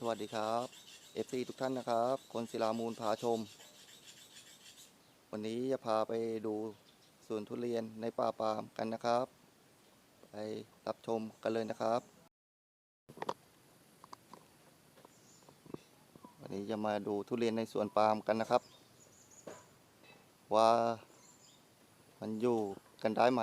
สวัสดีครับ FC ทุกท่านนะครับ คนศิลามูลพาชม วันนี้จะพาไปดูสวนทุเรียนในป่าปามกันนะครับ ไปรับชมกันเลยนะครับ วันนี้จะมาดูทุเรียนในสวนปามกันนะครับ ว่ามันอยู่กันได้ไหม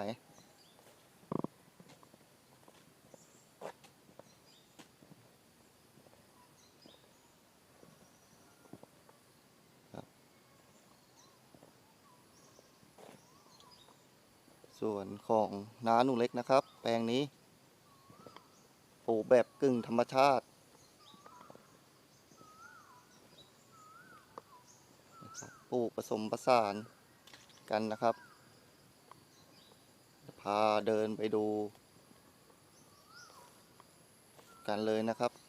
ส่วนของน้าหนูเล็กนะครับ แปลงนี้ปลูกแบบกึ่งธรรมชาติ ปลูกผสมผสานกันนะครับ พาเดินไปดู กันเลยนะครับ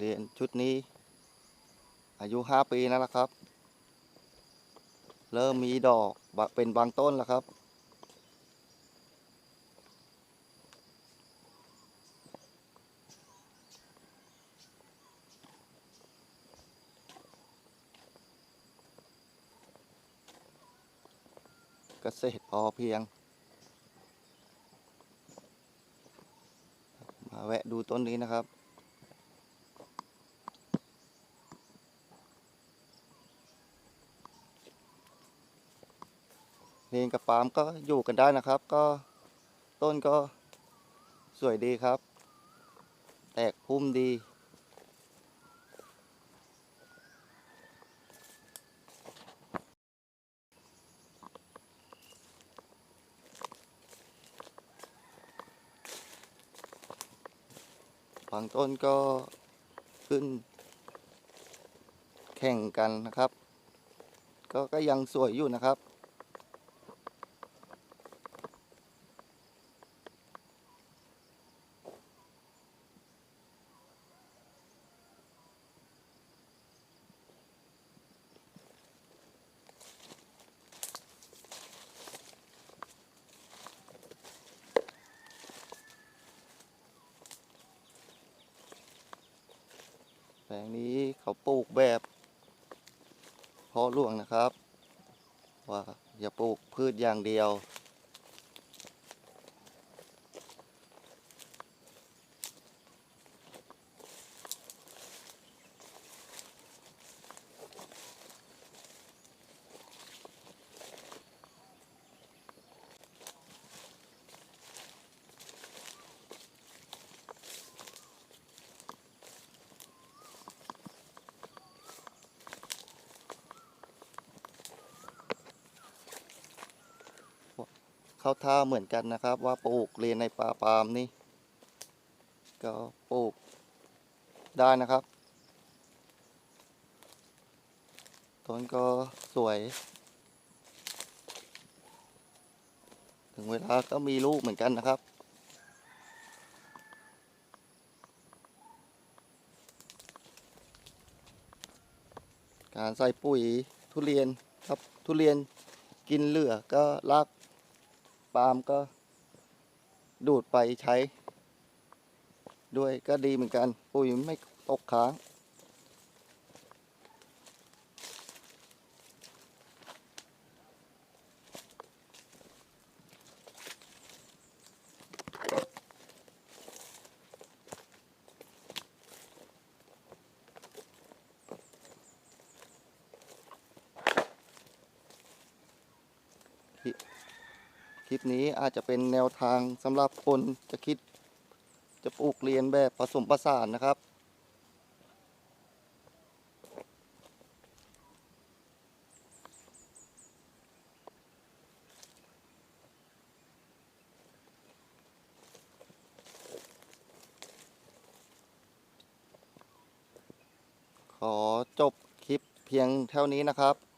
เรียนชุดนี้ อายุห้าปีนั่นแหละครับ เริ่มมีดอกเป็นบางต้นแล้วครับ เกษตรพอเพียง มาแวะดูต้นนี้นะครับ เรีนกับปาล์มก็อยู่กันได้นะครับ ก็ต้นก็สวยดีครับ แตกพุ่มดี บางต้นก็ขึ้น แข่งกันนะครับ ก็ก็ยังสวยอยู่นะครับ แปลงนี้เขาปลูกแบบเพาะหลวงนะครับ ว่าอย่าปลูกพืชอย่างเดียว เข้าท่าเหมือนกันนะครับ ว่าปลูกเรียนในป่าปามนี่ก็ปลูกได้นะครับ ต้นก็สวย ถึงเวลาก็มีลูกเหมือนกันนะครับการใส่ปุ๋ยทุเรียนครับทุเรียนกินเหลือก็ราก ปาล์มก็ดูดไปใช้ ด้วยก็ดีเหมือนกัน ปุ๋ยไม่ตกค้าง ลิปนี้อาจจะเป็นแนวทางสำหรับคนจะคิด จะปลูกเรียนแบบผสมผสานนะครับ ขอจบคลิปเพียงเท่านี้นะครับ